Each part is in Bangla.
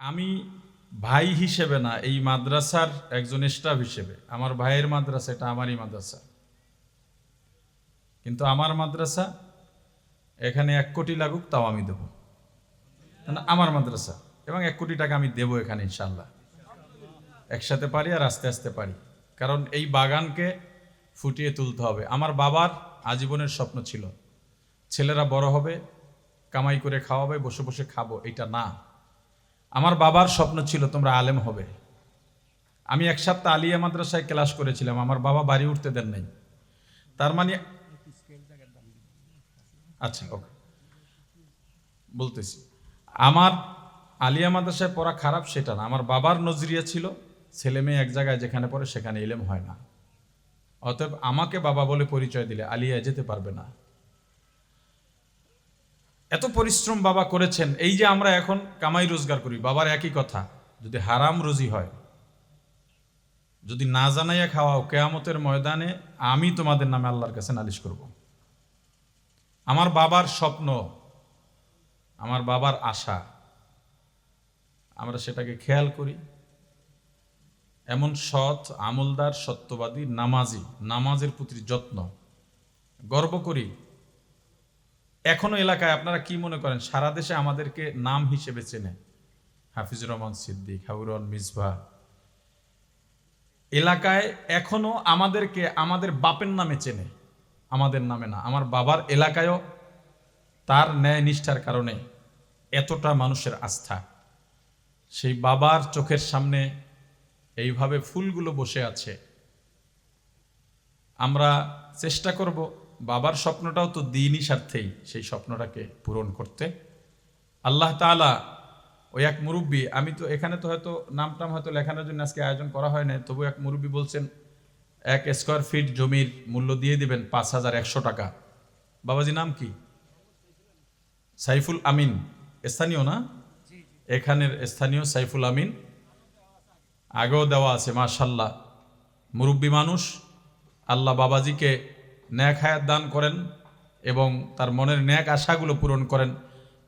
আমি ভাই হিসেবে না, এই মাদ্রাসার একজন স্টাফ হিসেবে। আমার ভাইয়ের মাদ্রাসা, এটা আমারই মাদ্রাসা। কিন্তু আমার মাদ্রাসা এখানে এক কোটি লাগুক, তাও আমি দেবো। আমার মাদ্রাসা। এবং এক কোটি টাকা আমি দেবো এখানে ইনশাল্লাহ একসাথে পারি আর আস্তে আস্তে পারি। কারণ এই বাগানকে ফুটিয়ে তুলতে হবে। আমার বাবার আজীবনের স্বপ্ন ছিল, ছেলেরা বড় হবে, কামাই করে খাওয়াবে, বসে বসে খাব, এটা না। আমার বাবার স্বপ্ন ছিল তোমরা আলেম হবে। আমি এক সপ্তাহ আলিয়া মাদ্রাসায় ক্লাস করেছিলাম, আমার বাবা বাড়ি উঠতে দেন নাই। তার মানে আচ্ছা ওকে। বলতেছি, আমার আলিয়া মাদ্রাসায় পড়া খারাপ সেটা না। আমার বাবার নজরিয়া ছিল, ছেলে মেয়ে এক জায়গায় যেখানে পড়ে সেখানে এলেম হয় না। অতএব আমাকে বাবা বলে পরিচয় দিলে আলিয়া যেতে পারবে না। এত পরিশ্রম বাবা করেছেন, এই যে আমরা এখন কামাই রোজগার করি, বাবার একই কথা, যদি হারাম রুজি হয়, যদি না জানাইয়া খাওয়াও, কেয়ামতের ময়দানে আমি তোমাদের নামে আল্লাহর কাছে নালিশ করব। আমার বাবার স্বপ্ন, আমার বাবার আশা, আমরা সেটাকে খেয়াল করি। এমন সৎ, আমলদার, সত্যবাদী, নামাজি, নামাজের প্রতি যত্ন, গর্ব করি। এখনও এলাকায় আপনারা কি মনে করেন? সারা দেশে আমাদেরকে নাম হিসেবে চেনে। হাফিজুর রহমান সিদ্দিক, হাউরন মিসবা। এলাকায় এখনও আমাদেরকে, আমাদের বাপের নামে চেনে। আমাদের নামে না, আমার বাবার এলাকায়ও তার ন্যায় নিষ্ঠার কারণে এতটা মানুষের আস্থা। সেই বাবার চোখের সামনে এইভাবে ফুলগুলো বসে আছে। আমরা চেষ্টা করব বাবার স্বপ্নটাও তো দিনই স্বার্থেই সেই স্বপ্নটাকে পূরণ করতে। আল্লাহ তাআলা ওই এক মুরব্বী, আমি তো এখানে তো হয়তো নামটাম হয়তো লেখানোর জন্য আজকে আয়োজন করা হয় না তবু এক মুরব্বী বলছেন, এক স্কোয়ার ফিট জমির মূল্য দিয়ে দিবেন পাঁচ হাজার একশো টাকা। বাবাজি, নাম কি? সাইফুল আমিন। স্থানীয় না? এখানের স্থানীয় সাইফুল আমিন। আগেও দেওয়া আছে মাশাল্লাহ মুরব্বী মানুষ, আল্লাহ বাবাজিকে ন্যাক হায়াত দান করেন এবং তার মনের ন্যাক আশাগুলো পূরণ করেন।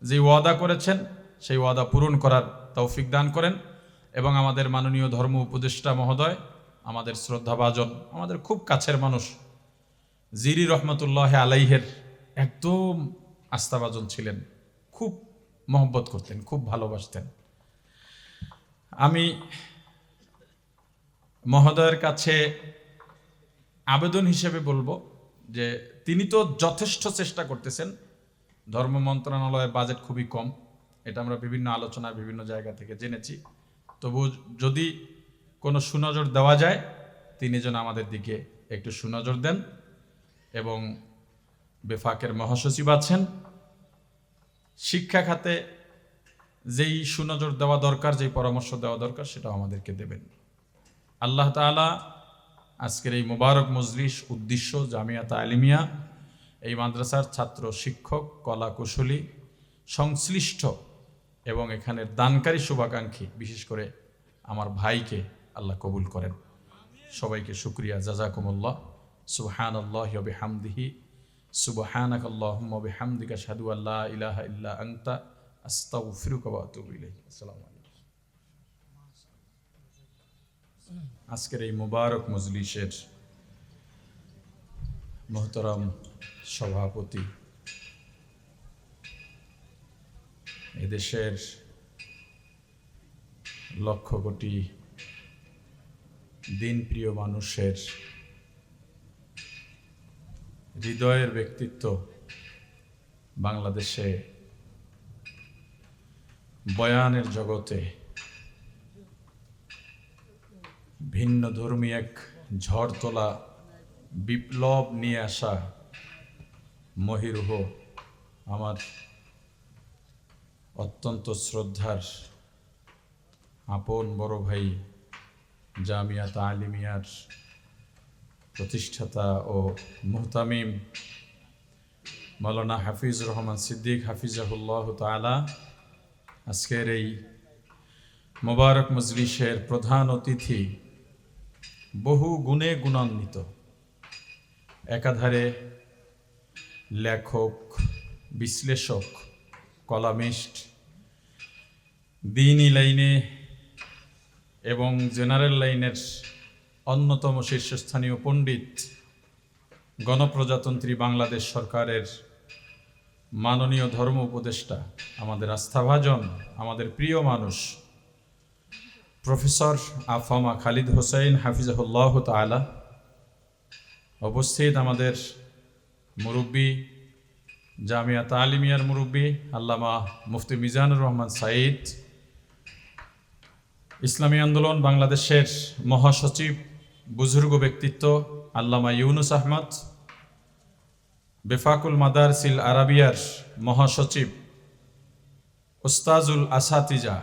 যে ওয়াদা করেছেন, সেই ওয়াদা পূরণ করার তৌফিক দান করেন এবং আমাদের মাননীয় ধর্ম উপদেষ্টা মহোদয়, আমাদের শ্রদ্ধাভাজন, আমাদের খুব কাছের মানুষ, জিরি রহমতুল্লাহ আলাইহের একদম আস্থাভাজন ছিলেন, খুব মহব্বত করতেন, খুব ভালোবাসতেন। আমি মহোদয়ের কাছে আবেদন হিসেবে বলব যে তিনি তো যথেষ্ট চেষ্টা করতেছেন। ধর্ম মন্ত্রণালয়ের বাজেট খুবই কম। এটা আমরা বিভিন্ন আলোচনায় বিভিন্ন জায়গা থেকে জেনেছি। তবু যদি কোনো সুনজর দেওয়া যায়, তিনি যেন আমাদের দিকে একটু সুনজর দেন এবং বেফাকের মহাসচিব আছেন। শিক্ষা খাতে যেই সুনজর দেওয়া দরকার, যেই পরামর্শ দেওয়া দরকার, সেটাও আমাদেরকে দেবেন। আল্লাহ তাআলা আজকের এই মোবারক মজলিস উদ্দেশ্য জামিয়াত আলিমিয়া, এই মাদ্রাসার ছাত্র, শিক্ষক কলা কুশলী সংশ্লিষ্ট এবং এখানের দানকারী শুভাকাঙ্ক্ষী, বিশেষ করে আমার ভাইকে আল্লাহ কবুল করেন। সবাইকে শুক্রিয়া, জাজাকুমুল্লাহ। সুবহান আল্লাহ হামদিহি সুবহানাক আল্লাহুম্মা বিহামদিকা আশহাদু আল্লা ইলাহা ইল্লা ওয়া আতুবু ইলাইক। আসসালামু আজকের এই মুবারক মজলিসের মোহতরম সভাপতি। এদেশের লক্ষ কোটি দিনপ্রিয় মানুষের হৃদয়ের ব্যক্তিত্ব বাংলাদেশে বয়ানের জগতে ভিন্ন ধর্মী এক ঝড় তোলা বিপ্লব নিয়ে আসা মহিরুহ আমার অত্যন্ত শ্রদ্ধার আপন বড় ভাই জামিয়াত আলিমিয়ার প্রতিষ্ঠাতা ও মুহতামিম মৌলানা হাফিজ রহমান সিদ্দিক হাফিজাহুল্লাহ তালা আজকের এই মোবারক মজলিসের প্রধান অতিথি বহু গুণে গুণান্বিত। একাধারে লেখক, বিশ্লেষক, কলামিস্ট, দিনই লাইনে এবং জেনারেল লাইনের অন্যতম শীর্ষস্থানীয় পণ্ডিত গণপ্রজাতন্ত্রী বাংলাদেশ সরকারের মাননীয় ধর্ম উপদেষ্টা, আমাদের আস্থাভাজন, আমাদের প্রিয় মানুষ প্রফেসর আফামা খালিদ হোসেন হাফিজাহুল্লাহ তালা উপস্থিত আমাদের মুরব্বী জামিয়া তালিমিয়ার মুরব্বী আল্লামা মুফতি মিজানুর রহমান সাইদ ইসলামী আন্দোলন বাংলাদেশের মহাসচিব বুজুর্গ ব্যক্তিত্ব আল্লামা ইউনুস আহমদ, বেফাকুল মাদারসিল আরাবিয়ার মহাসচিব উস্তাজুল আসাতিজা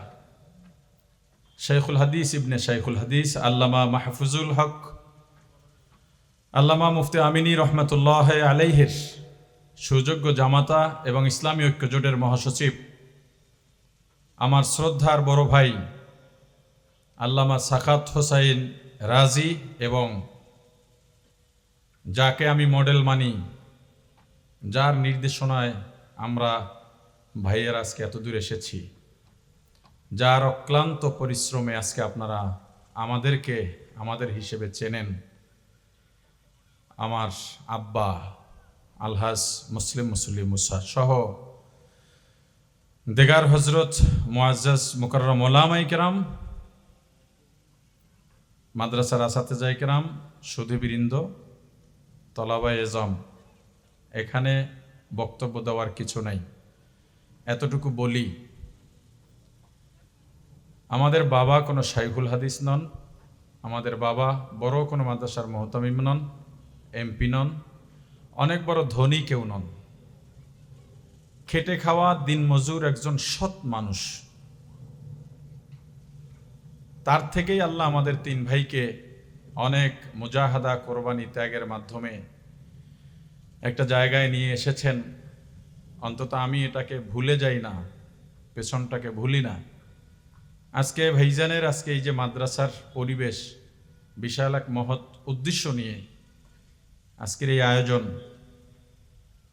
শেখুল হাদিস ইবনে শেখুল হাদিস, আল্লামা মাহফুজুল হক, আল্লামা মুফতি আমিনী রহমতুল্লাহ আলাইহের সুযোগ্য জামাতা এবং ইসলামী ঐক্য জোটের মহাসচিব, আমার শ্রদ্ধার বড় ভাই আল্লামা সাখাত হোসাইন রাজি এবং যাকে আমি মডেল মানি, যার নির্দেশনায় আমরা ভাইয়ের আজকে এত দূর এসেছি। যার অক্লান্ত পরিশ্রমে আজকে আপনারা আমাদেরকে, আমাদের হিসেবে চেনেন। আমার আব্বা, আলহাজ মুসলিম মুসলিম মুসা সহ দেগার হজরত মুআজ্জাজ মুকররম ওলামাই কেরাম, মাদ্রাসার আসাতে যাই কেরাম, সুধীবৃন্দ তলাবা এজম। এখানে বক্তব্য দেওয়ার কিছু নাই। এতটুকু বলি। আমাদের বাবা কোনো শাইখুল হাদিস নন, আমাদের বাবা বড় কোনো মাদ্রাসার মহতামিম নন, এমপি নন, অনেক বড় ধনী কেউ নন। খেটে খাওয়া দিন মজুর একজন সৎ মানুষ। তার থেকেই আল্লাহ আমাদের তিন ভাইকে অনেক মুজাহাদা, কোরবানি ত্যাগের মাধ্যমে একটা জায়গায় নিয়ে এসেছেন। অন্তত আমি এটাকে ভুলে যাই না, পেছনটাকে ভুলি না। আজকে ভাইজানের আজকে এই যে মাদ্রাসার পরিবেশ, বিশাল এক মহৎ উদ্দেশ্য নিয়ে আজকের এই আয়োজন,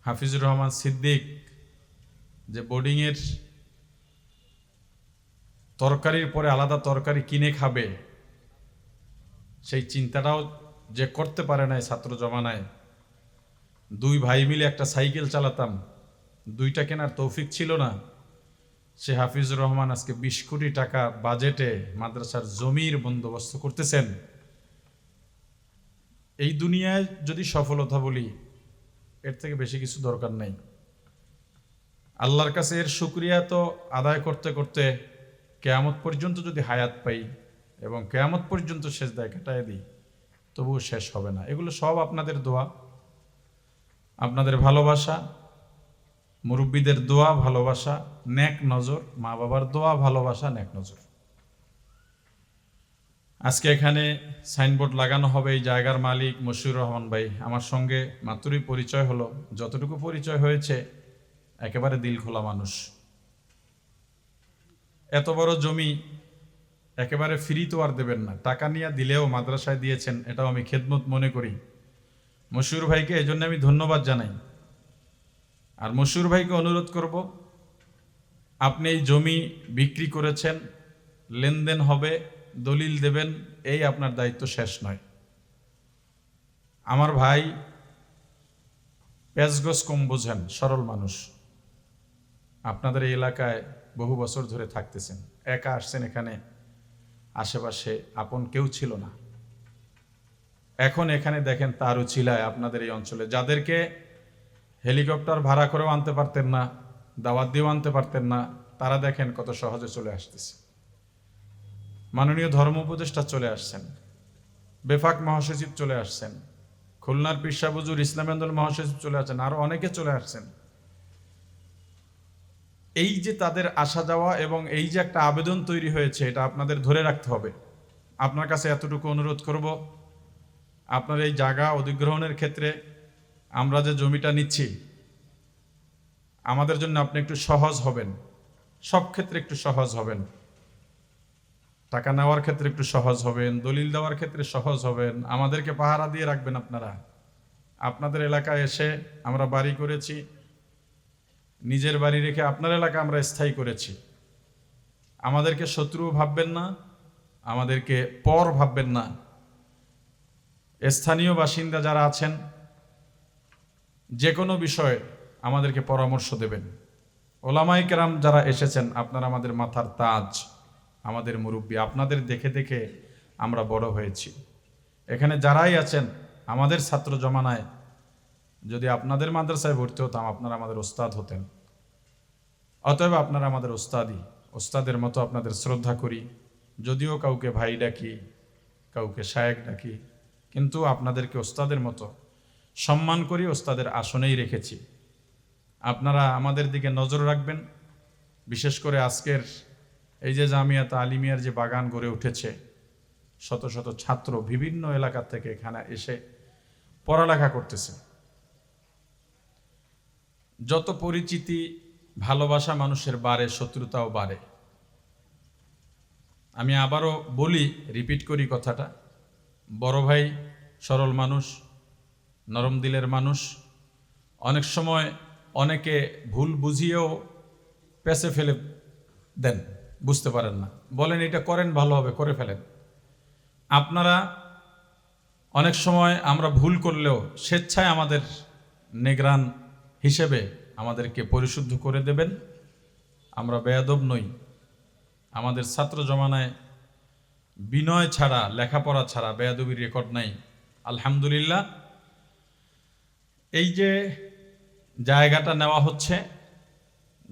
হাফিজুর রহমান সিদ্দিক যে বোর্ডিংয়ের তরকারির পরে আলাদা তরকারি কিনে খাবে, সেই চিন্তাটাও যে করতে পারে নাই ছাত্র জমানায়। দুই ভাই মিলে একটা সাইকেল চালাতাম, দুইটা কেনার তৌফিক ছিল না। সে হাফিজুর রহমান আজকে বিশ কোটি টাকা বাজেটে মাদ্রাসার জমির বন্দোবস্ত করতেছেন। এই দুনিয়ায় যদি সফলতা বলি, এর থেকে বেশি কিছু দরকার নাই। আল্লাহর কাছে এর শুক্রিয়া তো আদায় করতে করতে কেয়ামত পর্যন্ত যদি হায়াত পাই এবং কেয়ামত পর্যন্ত শেষ দায় কাটায় দিই, তবুও শেষ হবে না। এগুলো সব আপনাদের দোয়া, আপনাদের ভালোবাসা মুরব্বীদের দোয়া, ভালোবাসা ন্যাক নজর, মা বাবার দোয়া, ভালোবাসা ন্যাক নজর। আজকে এখানে সাইনবোর্ড লাগানো হবে এই জায়গার মালিক মশিউর রহমান ভাই। আমার সঙ্গে মাত্রই পরিচয় হলো। যতটুকু পরিচয় হয়েছে, একেবারে দিল খোলা মানুষ। এত বড় জমি একেবারে ফ্রি তো আর দেবেন না। টাকা নিয়ে দিলেও মাদ্রাসায় দিয়েছেন, এটাও আমি খেদমত মনে করি। মশিউর ভাইকে এই জন্য আমি ধন্যবাদ জানাই। আর মশিউর ভাইকে অনুরোধ করব, আপনি এই জমি বিক্রি করেছেন, লেনদেন হবে, দলিল দেবেন, এই আপনার দায়িত্ব শেষ নয়। আমার ভাই পেঁচগোস কম বোঝেন, সরল মানুষ। আপনাদের এই এলাকায় বহু বছর ধরে থাকতেছেন, একা আসছেন এখানে, আশেপাশে আপন কেউ ছিল না। এখন এখানে দেখেন তার উচিলায় আপনাদের এই অঞ্চলে, যাদেরকে হেলিকপ্টার ভাড়া করেও আনতে পারতেন না, দাওয়াত দিয়েও আনতে পারতেন না, তারা দেখেন কত সহজে চলে আসতেছে। মাননীয় ধর্ম উপদেষ্টা চলে আসছেন, বেফাক মহাসচিব চলে আসছেন, খুলনার পিসাবুজুর ইসলাম আন্দোলন মহাসচিব চলে আসছেন, আরও অনেকে চলে আসছেন। এই যে তাদের আসা যাওয়া এবং এই যে একটা আবেদন তৈরি হয়েছে, এটা আপনাদের ধরে রাখতে হবে। আপনার কাছে এতটুকু অনুরোধ করব, আপনার এই জায়গা অধিগ্রহণের ক্ষেত্রে আমরা যে জমিটা নিচ্ছি, আমাদের জন্য আপনি একটু সহজ হবেন। সব ক্ষেত্রে একটু সহজ হবেন। টাকা নেওয়ার ক্ষেত্রে একটু সহজ হবেন, দলিল দেওয়ার ক্ষেত্রে সহজ হবেন। আমাদেরকে পাহারা দিয়ে রাখবেন আপনারা। আপনাদের এলাকায় এসে আমরা বাড়ি করেছি, নিজের বাড়ি রেখে আপনার এলাকা আমরা স্থায়ী করেছি। আমাদেরকে শত্রু ভাববেন না, আমাদেরকে পর ভাববেন না। স্থানীয় বাসিন্দা যারা আছেন যে কোনো বিষয়ে আমাদেরকে পরামর্শ দেবেন। ওলামাই কেরাম যারা এসেছেন, আপনারা আমাদের মাথার তাজ, আমাদের মুরব্বী, আপনাদের দেখে দেখে আমরা বড় হয়েছি। এখানে যারাই আছেন, আমাদের ছাত্র জমানায়, যদি আপনাদের মাদ্রাসায় ভর্তি হতাম, আপনারা আমাদের ওস্তাদ হতেন। অতএব আপনারা আমাদের ওস্তাদই ওস্তাদের মতো আপনাদের শ্রদ্ধা করি। যদিও কাউকে ভাই ডাকি, কাউকে শায়েক ডাকি, কিন্তু আপনাদেরকে ওস্তাদের মতো সম্মান করি ওস্তাদের আসনেই রেখেছি। আপনারা আমাদের দিকে নজর রাখবেন। বিশেষ করে আজকের এই যে জামিয়াত আলিমিয়ার যে বাগান গড়ে উঠেছে, শত শত ছাত্র বিভিন্ন এলাকা থেকে এখানে এসে পড়ালেখা করতেছে। যত পরিচিতি, ভালোবাসা মানুষের বাড়ে, শত্রুতাও বাড়ে। আমি আবারও বলি, রিপিট করি কথাটা, বড় ভাই সরল মানুষ নরম দিলের মানুষ। অনেক সময় অনেকে ভুল বুঝিয়েও পেছে ফেলে দেন, বুঝতে পারেন না। বলেন, এটা করেন, ভালো হবে, করে ফেলেন। আপনারা অনেক সময় আমরা ভুল করলেও স্বেচ্ছায় আমাদের নেগ্রান হিসেবে আমাদেরকে পরিশুদ্ধ করে দেবেন। আমরা বেয়াদব নই। আমাদের ছাত্র জমানায় বিনয় ছাড়া, লেখাপড়া ছাড়া বেয়াদবির রেকর্ড নাই। আলহামদুলিল্লাহ এই যে জায়গাটা নেওয়া হচ্ছে,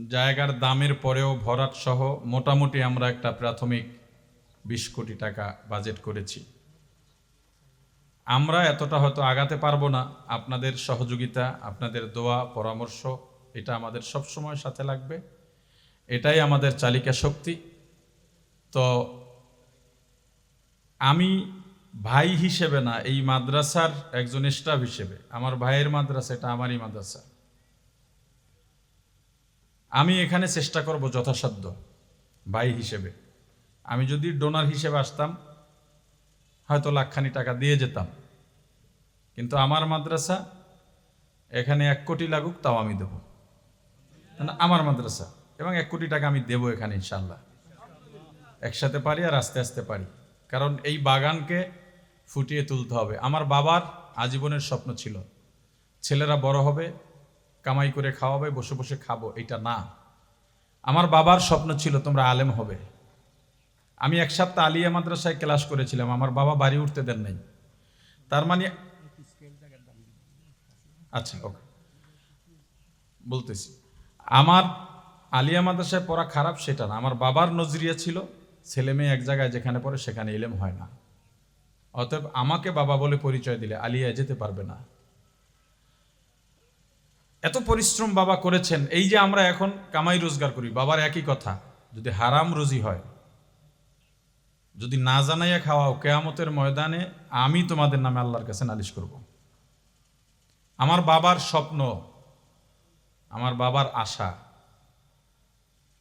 জায়গার দামের পরেও ভরাট সহ মোটামুটি আমরা একটা প্রাথমিক বিশ কোটি টাকা বাজেট করেছি। আমরা এতটা হয়তো আগাতে পারব না। আপনাদের সহযোগিতা, আপনাদের দোয়া, পরামর্শ, এটা আমাদের সব সময় সাথে লাগবে। এটাই আমাদের চালিকা শক্তি। তো আমি ভাই হিসেবে না এই মাদ্রাসার একজন স্টাফ হিসেবে। আমার ভাইয়ের মাদ্রাসা এটা আমারই মাদ্রাসা। আমি এখানে চেষ্টা করব যথাসাধ্য ভাই হিসেবে। আমি যদি ডোনার হিসেবে আসতাম হয়তো লাখখানি টাকা দিয়ে যেতাম। কিন্তু আমার মাদ্রাসা এখানে এক কোটি লাগুক তাও আমি দেব। না, আমার মাদ্রাসা এবং এক কোটি টাকা আমি দেব এখানে ইনশাল্লাহ একসাথে পারি আর আস্তে আস্তে পারি। কারণ এই বাগানকে ফুটিয়ে তুলতে হবে। আমার বাবার আজীবনের স্বপ্ন ছিল, ছেলেরা বড় হবে, কামাই করে খাওয়াবে, বসে বসে খাব, এটা না। আমার বাবার স্বপ্ন ছিল, তোমরা আলেম হবে। আমি এক সপ্তাহ আলিয়া মাদ্রাসায় ক্লাস করেছিলাম, আমার বাবা বাড়ি উঠতে দেন নাই। তার মানে আচ্ছা ওকে। বলতেছি। আমার আলিয়া মাদ্রাসায় পড়া খারাপ সেটা না। আমার বাবার নজরিয়া ছিল, ছেলে মেয়ে এক জায়গায় যেখানে পড়ে সেখানে ইলেম হয় না। অতএব আমাকে বাবা বলে পরিচয় দিলে আলিয়া যেতে পারবে না। এত পরিশ্রম বাবা করেছেন, এই যে আমরা এখন কামাই রোজগার করি, বাবার একই কথা, যদি হারাম রুজি হয়, যদি না জানাইয়া খাওয়াও, কেয়ামতের ময়দানে আমি তোমাদের নামে আল্লাহর কাছে নালিশ করব। আমার বাবার স্বপ্ন, আমার বাবার আশা,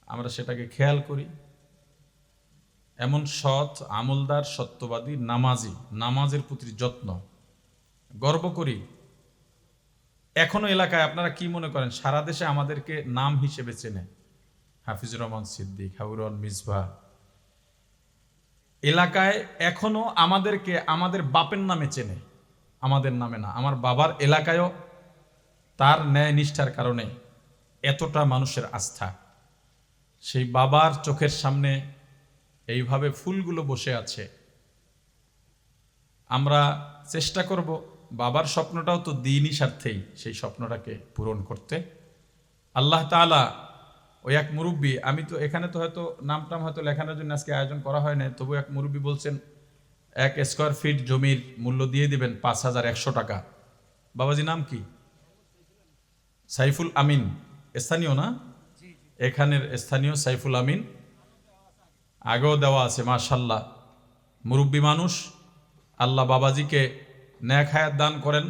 আমরা সেটাকে খেয়াল করি। এমন সৎ আমলদার, সত্যবাদী, নামাজি। নামাজের প্রতি যত্ন। গর্ব করি, এখনও এলাকায় আপনারা কি মনে করেন? সারা দেশে আমাদেরকে নাম হিসেবে চেনে। হাফিজুর রহমান সিদ্দিক হাউরন মিসবা। এলাকায় এখনও আমাদেরকে আমাদের বাপের নামে চেনে। আমাদের নামে না, আমার বাবার এলাকায়ও তার ন্যায় নিষ্ঠার কারণে এতটা মানুষের আস্থা। সেই বাবার চোখের সামনে এইভাবে ফুলগুলো বসে আছে। আমরা চেষ্টা করব বাবার স্বপ্নটাও তো দিনই স্বার্থেই সেই স্বপ্নটাকে পূরণ করতে। আল্লাহ তাআলা ওই এক মুরব্বী আমি তো এখানে তো হয়তো নামটাম হয়তো লেখানোর জন্য আজকে আয়োজন করা হয় না তবু এক মুরব্বী বলছেন এক স্কোয়ার ফিট জমির মূল্য দিয়ে দিবেন পাঁচ হাজার একশো টাকা। বাবাজি নাম কি? সাইফুল আমিন। স্থানীয় না? এখানের স্থানীয় সাইফুল আমিন। আগেও দেওয়া আছে মাশাল্লাহ মুরব্বী মানুষ, আল্লাহ বাবাজিকে ন্যাক হায়াত দান করেন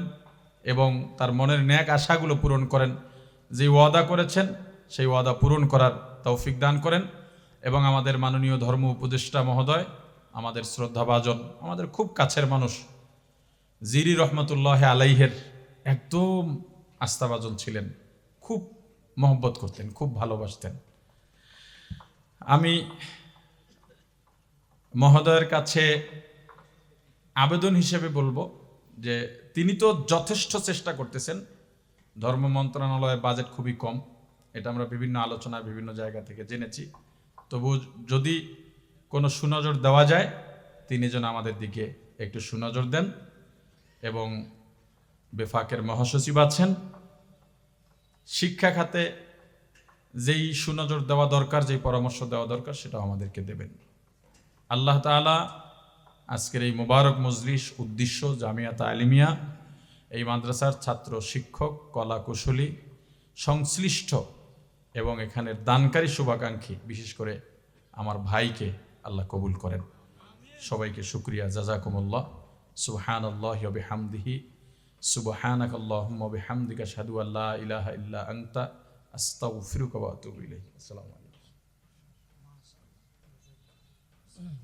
এবং তার মনের ন্যাক আশাগুলো পূরণ করেন। যে ওয়াদা করেছেন, সেই ওয়াদা পূরণ করার তৌফিক দান করেন এবং আমাদের মাননীয় ধর্ম উপদেষ্টা মহোদয়, আমাদের শ্রদ্ধাভাজন, আমাদের খুব কাছের মানুষ, জিরি রহমতুল্লাহ আলাইহের একদম আস্থাভাজন ছিলেন। খুব মহব্বত করতেন, খুব ভালোবাসতেন। আমি মহোদয়ের কাছে আবেদন হিসেবে বলব যে তিনি তো যথেষ্ট চেষ্টা করতেছেন। ধর্ম মন্ত্রণালয়ের বাজেট খুবই কম। এটা আমরা বিভিন্ন আলোচনায় বিভিন্ন জায়গা থেকে জেনেছি। তবু যদি কোনো সুনজর দেওয়া যায়, তিনি যেন আমাদের দিকে একটু সুনজর দেন এবং বেফাকের মহাসচিব আছেন। শিক্ষা খাতে যেই সুনজর দেওয়া দরকার, যেই পরামর্শ দেওয়া দরকার, সেটাও আমাদেরকে দেবেন। আল্লাহ তাআলা আজকের এই মোবারক মজলিস উদ্দেশ্য জামিয়াত আলিমিয়া, এই মাদ্রাসার ছাত্র শিক্ষক কলা কুশলী সংশ্লিষ্ট এবং এখানের দানকারী শুভাকাঙ্ক্ষী, বিশেষ করে আমার ভাইকে আল্লাহ কবুল করেন। সবাইকে শুক্রিয়া, জাজাকুমুল্লাহ। সুবহান আল্লাহ বিহামদিহি। সুবহানাক আল্লাহুম্মা বিহামদিকা আশহাদু আল্লা ইলাহা ইল্লা আনতা। আস্তাগফিরুকা ওয়া আতুবু